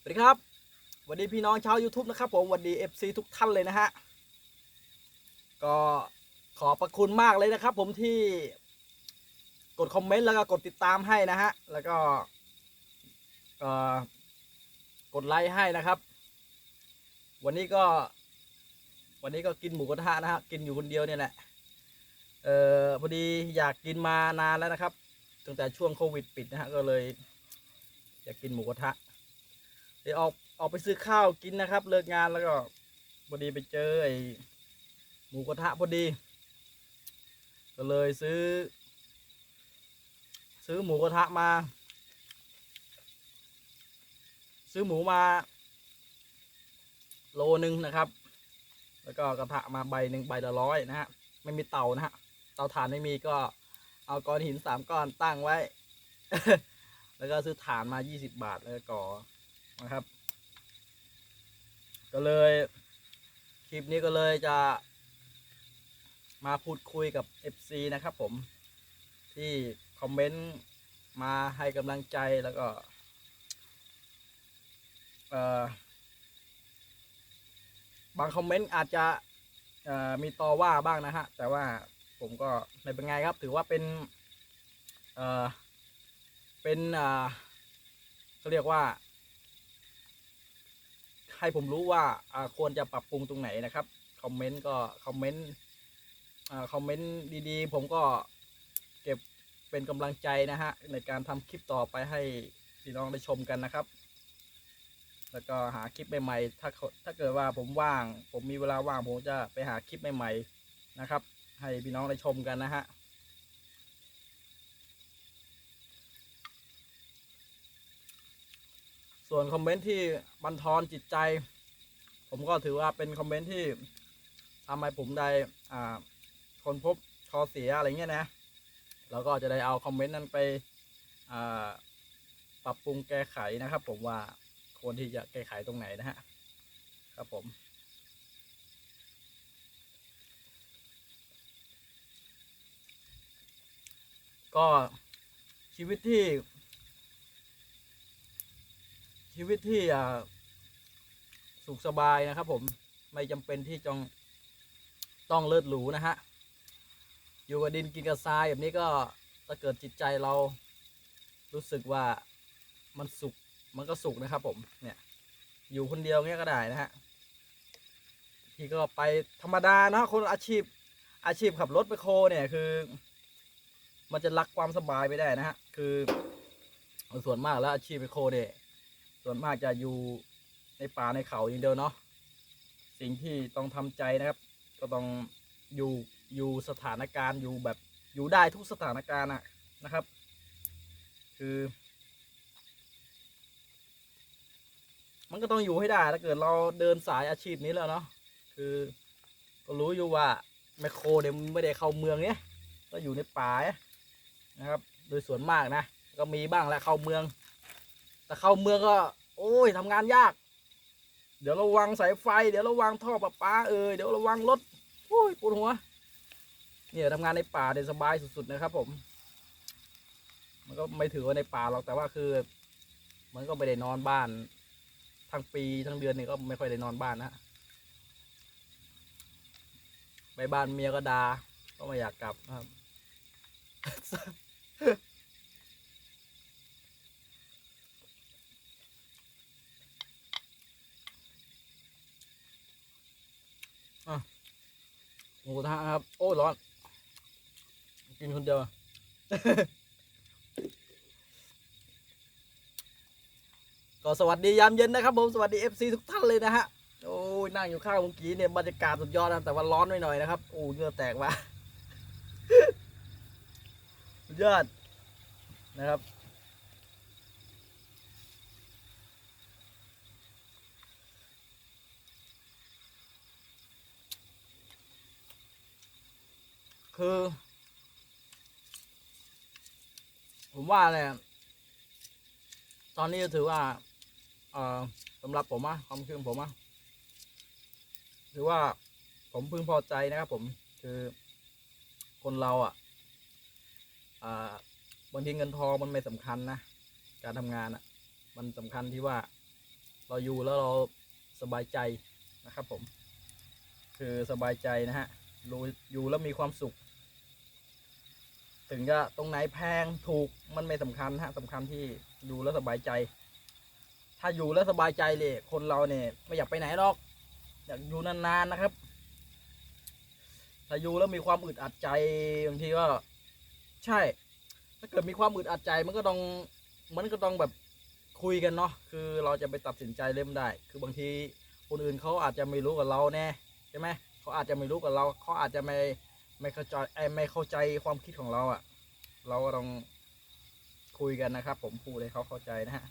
สวัสดีครับวัสดีพี่น้องชาว YouTube นะครับผมวัสดี FC ทุกท่านเลยนะฮะก็ขอบพระคุณมากเลยนะครับ ผมที่กดคอมเมนต์แล้วก็กดติดตามให้นะฮะแล้วก็กดไลค์ให้นะครับ วันนี้ก็ วันนี้ก็กินหมูกระทะนะฮะกินอยู่คนเดียวเนี่ยแหละเอ่อพอดีอยากกินมานานแล้วนะครับตั้งแต่ช่วงโควิดปิดนะฮะก็เลย อยากกินหมูกระทะ ดี๋ยวออกออกไปซื้อข้าวกินนะครับ เลิกงานแล้วก็พอดีไปเจอไอ้หมูกระทะพอดี ก็เลยซื้อ ซื้อหมูกระทะมา ซื้อหมูมา โลนึงนะครับ แล้วก็กระทะมาใบหนึ่งใบละร้อยนะฮะไม่มีเตานะฮะเตาถ่านไม่มีก็เอาก้อนหินสามก้อนตั้งไว้ แล้วก็ซื้อถ่านมา20บาทแล้วก็ก่อ นะครับ ก็เลยคลิปนี้ก็เลยจะ มาพูดคุยกับ FC นะครับผมที่คอมเมนต์มาให้กำลังใจแล้วก็บางคอมเมนต์อาจจะมีต่อว่าบ้างนะฮะ แต่ว่าผมก็ไม่เป็นไงครับ ถือว่าเป็นเเป็นเขาเรียกว่า ให้ผมรู้ว่าควรจะปรับปรุงตรงไหนนะครับคอมเมนต์ก็คอมเมนต์คอมเมนต์ดีๆ ผมก็เก็บเป็นกำลังใจนะฮะในการทำคลิปต่อไปให้พี่น้องได้ชมกันนะครับ แล้วก็หาคลิปใหม่ๆถ้าถ้าเกิดว่าผมว่าง ผมมีเวลาว่างผมจะไปหาคลิปใหม่ๆนะครับ ให้พี่น้องได้ชมกันนะฮะ ส่วนคอมเมนต์ที่บันทอนจิตใจ ผมก็ถือว่าเป็นคอมเมนต์ที่ทำให้ผมได้อ่าคนพบคอเสียอะไรเงี้ยนะแล้วก็จะได้เอาคอมเมนต์นั้นไปอ่าปรับปรุงแก้ไขนะครับ ผมว่าควรที่จะแก้ไขตรงไหนนะฮะครับผมก็ชีวิตที่ ชีวิตที่สุขสบายนะครับ ผมไม่จำเป็นที่จงต้องเลิศหรูนะฮะอยู่กับดินกินกับทรายแบบนี้ก็ถ้าเกิดจิตใจเรารู้สึกว่ามันสุขมันก็สุขนะครับ ผมเนี่ย อยู่คนเดียวเงี้ยก็ได้นะฮะที่ก็ไปธรรมดาเนาะคนอาชีพอาชีพขับรถไปโคเนี่ยคือ มันจะรักความสบายไปได้นะฮะคือส่วนมากแล้วอาชีพไปโคเนี่ย ส่วนมากจะอยู่ในป่าในเขาอย่างเดียวเนาะสิ่งที่ต้องทำใจนะครับ ก็ต้องอยู่อยู่สถานการณ์อยู่แบบอยู่ได้ทุกสถานการณ์อะนะครับ คือ มันก็ต้องอยู่ให้ได้ถ้าเกิดเราเดินสายอาชีพนี้แล้วเนาะคือก็รู้อยู่ว่าแมคโครเนี่ยมันไม่ได้เข้าเมืองเนี่ยก็อยู่ในป่านะครับ โดยส่วนมากนะ ก็มีบ้างแหละเข้าเมือง แต่เข้าเมืองก็ โอ้ยทำงานยาก เดี๋ยวระวังสายไฟ เดี๋ยวระวังท่อประปาเอ่ยเดี๋ยวระวังรถโอ้ยปวดหัว เนี่ยทำงานในป่าเนี่ยสบายสุดๆนะครับ ผม มันก็ไม่ถือว่าในป่าหรอกแต่ว่าคือ มันก็ไม่ได้นอนบ้านทั้งปีทั้งเดือนนี่ก็ไม่ค่อยได้นอนบ้านนะไปบ้านเมียก็ดาก็ไม่อยากกลับครับ มูกระทะครับ โอ้ร้อน กินคนเดียวก็สวัสดียามเย็นนะครับผมสวัสดี FC ทุกท่านเลยนะฮะโอ้ยนั่งอยู่ข้างเมื่อกี้เนี่ยบรรยากาศสุดยอดนะแต่ว่าร้อนไว้หน่อยนะครับโอ้เหงื่อแตกว่ะสุดยอดนะครับ คือ ผมว่าเนี่ยตอนนี้ถือว่าเอ่อสำหรับผมอะความคิดของผมอะถือว่าผมพึงพอใจนะครับผมคือคนเราอะอ่าบางทีเงินทองมันไม่สำคัญนะการทำงานอะมันสำคัญที่ว่าเราอยู่แล้วเราสบายใจนะครับผม คือสบายใจนะฮะรู้อยู่แล้วมีความสุข ถึงจะตรงไหนแพงถูกมันไม่สำคัญฮะสำคัญที่อยู่แล้วสบายใจ ถ้าอยู่แล้วสบายใจเลยคนเราเนี่ยไม่อยากไปไหนหรอก อยากอยู่นานๆนะครับ ถ้าอยู่แล้วมีความอึดอัดใจบางทีก็ ใช่ ถ้าเกิดมีความอึดอัดใจมันก็ต้องมันก็ต้องแบบคุยกันเนาะคือเราจะไปตัดสินใจเล่มได้ คือบางทีคนอื่นเขาอาจจะไม่รู้กับเราแน่ใช่ไหมเขาอาจจะไม่รู้กับเราเขาอาจจะไม่ ไม่เข้าใจไอ้ไม่เข้าใจความคิดของเราอะ่ะ เราก็ต้องคุยกันนะครับ ผมพูดให้เขาเข้าใจนะฮะ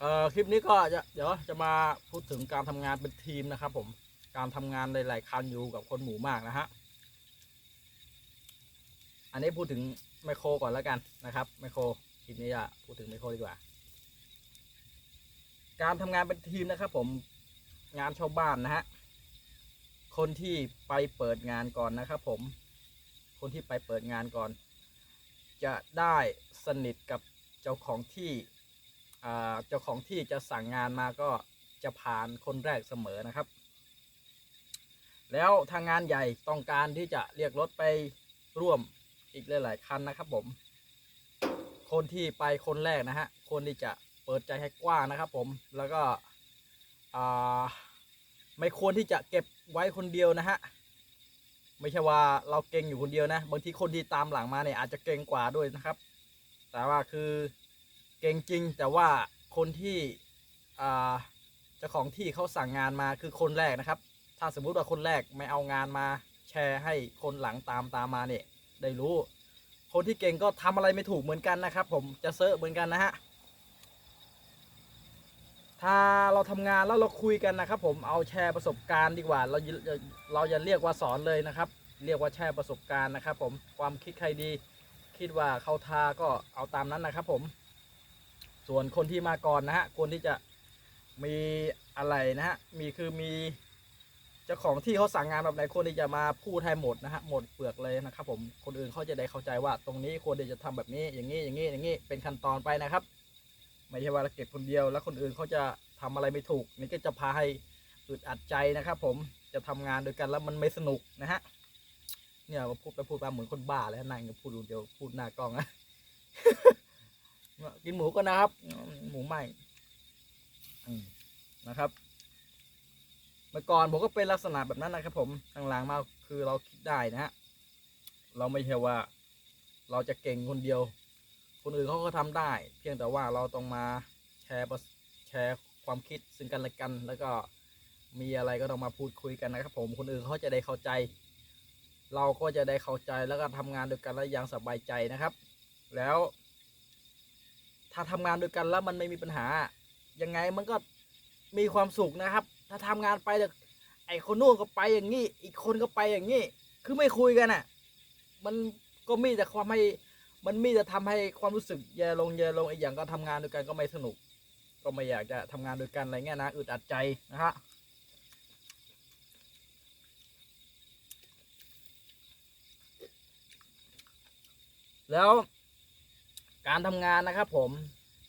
เอ่อคลิปนี้ก็จะเดี๋ยวจะมาพูดถึงการทำงานเป็นทีมนะครับ ผมการทำงานหลาย ๆคันอยู่กับคนหมู่มากนะฮะอันนี้พูดถึงไมโครก่อนแล้วกันนะครับไมโครคลิปนี้จะพูดถึงไมโครดีกว่า การทำงานเป็นทีมนะครับ ผมงานชาวบ้านนะฮะ คนที่ไปเปิดงานก่อนนะครับผม คนที่ไปเปิดงานก่อน จะได้สนิทกับเจ้าของที่เจ้าของที่จะสั่งงานมาก็จะผ่านคนแรกเสมอนะครับ แล้วทางงานใหญ่ต้องการที่จะเรียกรถไปร่วมอีกหลายๆคันนะครับผม คนที่ไปคนแรกนะฮะ คนที่จะเปิดใจให้กว้างนะครับผม แล้วก็อ่า ไม่ควรที่จะเก็บไว้คนเดียวนะฮะไม่ใช่ว่าเราเก่งอยู่คนเดียวนะ บางทีคนที่ตามหลังมาเนี่ยอาจจะเก่งกว่าด้วยนะครับ แต่ว่าคือเก่งจริง แต่ว่าคนที่อ่าเจ้าของที่เขาสั่งงานมาคือคนแรกนะครับ ถ้าสมมุติว่าคนแรกไม่เอางานมาแชร์ให้คนหลังตามตามมาเนี่ยได้รู้ คนที่เก่งก็ทำอะไรไม่ถูกเหมือนกันนะครับ ผมจะเซอะเหมือนกันนะฮะ ถ้าเราทำงานแล้วเราคุยกันนะครับ ผมเอาแชร์ประสบการณ์ดีกว่า เราเราอย่าเรียกว่าสอนเลยนะครับ เรียกว่าแชร์ประสบการณ์นะครับ ผมความคิดใครดี คิดว่าเขาทาก็เอาตามนั้นนะครับ ผม ส่วนคนที่มาก่อนนะฮะคนที่จะมีอะไรนะฮะมีคือมีเจ้าของที่เขาสั่งงานแบบไหนคนที่จะมาพูดให้หมดนะฮะหมดเปลือกเลยนะครับ ผมคนอื่นเขาจะได้เข้าใจว่า ตรงนี้ควรที่จะทำแบบนี้อย่างนี้อย่างนี้อย่างนี้เป็นขั้นตอนไปนะครับ ไม่ใช่ว่าเราเก็บคนเดียว แล้วคนอื่นเขาจะทำอะไรไม่ถูก นี่ก็จะพาให้อึดอัดใจนะครับ ผมจะทำงานด้วยกันแล้วมันไม่สนุกนะฮะเนี่ยพูดไปพูดมาเหมือนคนบ้าเลยนั่งพูดเดียวพูดหน้ากล้องนะกินหมูก็นะครับ หมูใหม่นะครับเมื่อก่อนผมก็เป็นลักษณะแบบนั้นนะครับ ผมหลังๆมาคือเราคิดได้นะฮะเราไม่ใช่ว่า เราจะเก่งคนเดียว คนอื่นเขาก็ทำได้ เพียงแต่ว่าเราต้องมาแชร์แชร์ความคิดซึ่งกันและกัน แล้วก็มีอะไรก็ต้องมาพูดคุยกันนะครับ ผมคนอื่นเขาจะได้เข้าใจ เราก็จะได้เข้าใจแล้วก็ทำงานด้วยกันแล้วยังสบายใจนะครับ แล้ว ถ้าทำงานด้วยกันแล้วมันไม่มีปัญหายังไงมันก็มีความสุขนะครับ ถ้าทำงานไปแต่ไอคนนู้นก็ไปอย่างนี้อีกคนก็ไปอย่างนี้คือไม่คุยกันอะ มันก็มีแต่ความให้ มันมีแต่ทำให้ความรู้สึกแย่ลงแย่ลงอีกอย่างก็ทำงานด้วยกันก็ไม่สนุก ก็ไม่อยากจะทำงานด้วยกันอะไรเงี้ยนะอึดอัดใจนะฮะแล้วการทำงานนะครับผม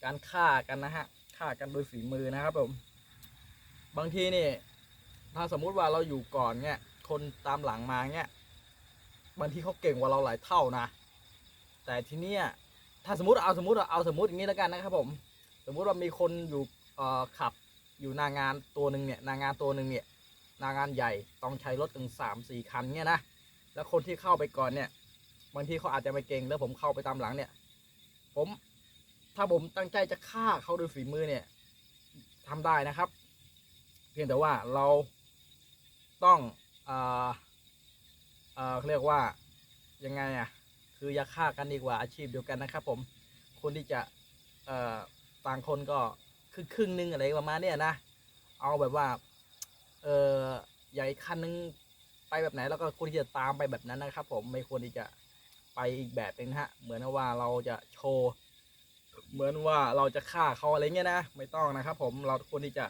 การฆ่ากันนะฮะฆ่ากันโดยฝีมือนะครับผม บางทีนี่ถ้าสมมุติว่าเราอยู่ก่อนเนี่ยคนตามหลังมาเนี่ยบางทีเขาเก่งกว่าเราหลายเท่านะ แต่ทีเนี้ยถ้าสมมติเอาสมมติเอาสมมติอย่างนี้แล้วกันนะครับผม สมมุติว่ามีคนอยู่เอ่อขับอยู่หนางานตัวหนึ่งเนี่ยหนางานตัวหนึ่งเนี่ยหนางานใหญ่ต้องใช้รถถึงสามสี่คันเนี่ยนะแล้วคนที่เข้าไปก่อนเนี่ยบางทีเขาอาจจะไม่เก่งแล้วผมเข้าไปตามหลังเนี่ย ผมถ้าผมตั้งใจจะฆ่าเขาด้วยฝีมือเนี่ยทำได้นะครับ เพียงแต่ว่าเราต้องเอ่อเอ่อเรียกว่ายังไงอะ คืออย่าฆ่ากันดีกว่าอาชีพเดียวกันนะครับผมคนที่จะเอ่อต่างคนก็ครึ่งครึ่งนึงอะไรประมาณเนี้ยนะเอาแบบว่าเอออย่างอีกคันนึงไปแบบไหนแล้วก็ควรที่จะตามไปแบบนั้นนะครับ ผมไม่ควรที่จะไปอีกแบบหนึงนะฮะเหมือนว่าเราจะโชว์เหมือนว่าเราจะฆ่าเขาอะไรเงี้ยนะไม่ต้องนะครับ ผมเราควรที่จะ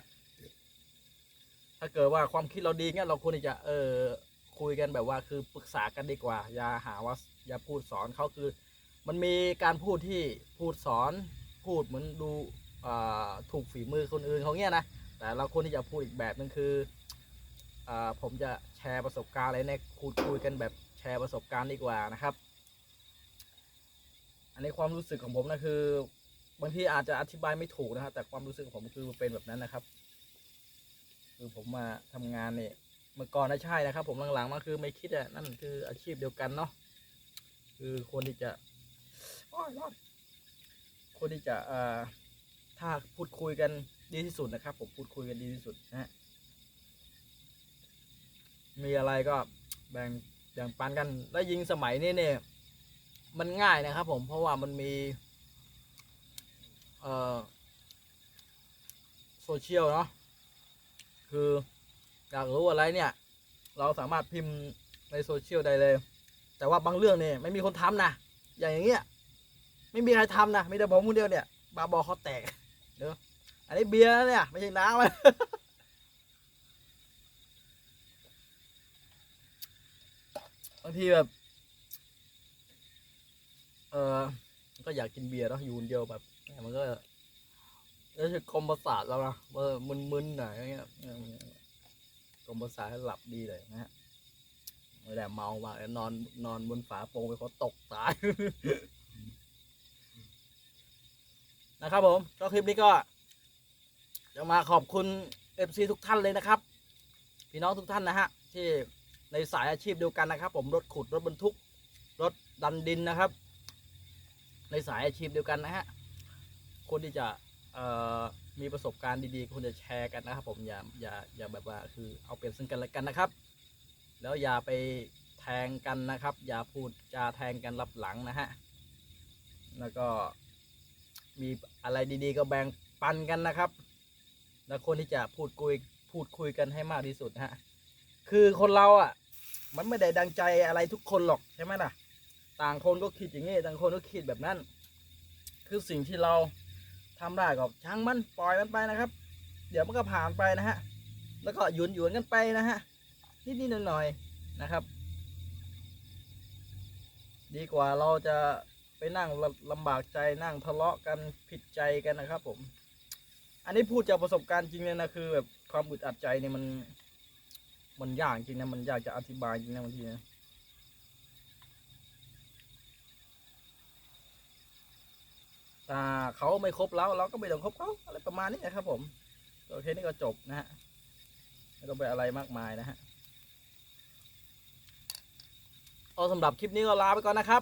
ถ้าเกิดว่าความคิดเราดีเงี้ยเราควรที่จะเออคุยกันแบบว่าคือปรึกษากันดีกว่า อย่าหาว่า อย่าพูดสอนเขาคือ มันมีการพูดที่พูดสอนพูดเหมือนดูถูกฝีมือคนอื่นเขาเงี้ยนะแต่เราควรที่จะพูดอีกแบบนึงคืออผมจะแชร์ประสบการณ์อะไรเนี่ยคุยคุยกันแบบแชร์ประสบการณ์ดีกว่านะครับ อันนี้ความรู้สึกของผมนะคือบางทีอาจจะอธิบายไม่ถูกนะครับแต่ความรู้สึกของผมคือเป็นแบบนั้นนะครับ คือผมมาทำงานเนี่ยเมื่อก่อนนะใช่นะครับ ผมหลังๆมาคือไม่คิดอะนั่นคืออาชีพเดียวกันเนาะ คือคนที่จะโอ้ยรอดคนที่จะถ้าพูดคุยกันดีที่สุดนะครับ ผมพูดคุยกันดีที่สุดนะฮะมีอะไรก็แบ่งแบ่งปันกัน แล้วยิงสมัยนี้เนี่ยมันง่ายนะครับ ผมเพราะว่ามันมีเอ่อโซเชียลเนาะคืออยากรู้อะไรเนี่ย เราสามารถพิมพ์ในโซเชียลได้เลย แต่ว่าบางเรื่องเนี่ยไม่มีคนทำนะอย่างอย่างเงี้ยไม่มีใครทำนะมีแต่ผมคนเดียวเนี่ยบาบอเขาแตกเดี๋ยวอันนี้เบียร์เนี่ยไม่ใช่น้ำเลยบางทีแบบเออก็อยากกินเบียร์เนอะอยู่คนเดียวแบบมันก็แล้วจะกลมประสาทแล้วนะเออมึนๆหน่อยอย่างเงี้ยเออกลมประสาทให้หลับดีเลยนะฮะ ไม่ได้เมามากเลยนอนนอนบนฝาโปรงไปเขาตกตาย นะครับผม ก็คลิปนี้ก็จะมาขอบคุณ FC ทุกท่านเลยนะครับ พี่น้องทุกท่านนะฮะ ที่ในสายอาชีพเดียวกันนะครับ ผมรถขุดรถบรรทุก รถดันดินนะครับ ในสายอาชีพเดียวกันนะฮะคนที่จะมีประสบการณ์ดีๆควรจะแชร์กันนะครับ ผมอย่าอย่าอย่าแบบว่าคือเอาเปรียบซึ่งกันและกันนะครับ แล้วอย่าไปแทงกันนะครับ อย่าพูดจาแทงกันรับหลังนะฮะแล้วก็มีอะไรดีๆ ก็แบ่งปันกันนะครับ แล้วคนที่จะพูดคุยพูดคุยกันให้มากที่สุดนะฮะคือคนเราอะ มันไม่ได้ดังใจอะไรทุกคนหรอกใช่ไหมล่ะ ต่างคนก็คิดอย่างนี้ต่างคนก็คิดแบบนั้น คือสิ่งที่เราทำได้ก็ช่างมันปล่อยมันไปนะครับ เดี๋ยวมันก็ผ่านไปนะฮะ แล้วก็หยุนหยวนกันไปนะฮะ นิดๆหน่อยๆนะครับ ดีกว่าเราจะไปนั่งลำบากใจนั่งทะเลาะกันผิดใจกันนะครับ ผม อันนี้พูดจากประสบการณ์จริงเลยนะคือแบบความอึดอัดใจเนี่ยมัน มันยากจริงนะมันยากจะอธิบายจริงนะบางทีนะถ้าเขาไม่ครบเราเราก็ไม่ต้องคบเขาอะไรประมาณนี้นะครับผมโอเคนี่ก็จบนะฮะไม่ต้องไปอะไรมากมายนะฮะ เอาสำหรับคลิปนี้ก็ลาไปก่อนนะครับ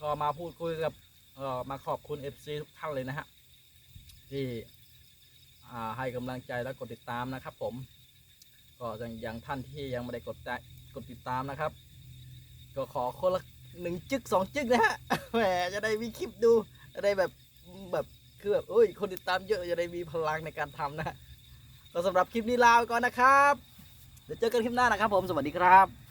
ก็มาพูดคุยกับเออมาขอบคุณ FC ทุกท่านเลยนะฮะที่ให้กำลังใจและกดติดตามนะครับ ผม ก็อย่างย่างท่านที่ยังไม่ได้กดใจกดติดตามนะครับ ก็ขอคนละหนึ่งจึกสองจึกนะฮะแหมจะได้มีคลิปดูจะได้แบบแบบคือแบบเอ้ยคนติดตามเยอะจะได้มีพลังในการทำนะฮะก็สำหรับคลิปนี้ลาไปก่อนนะครับ เดี๋ยวเจอกันคลิปหน้านะครับผม สวัสดีครับ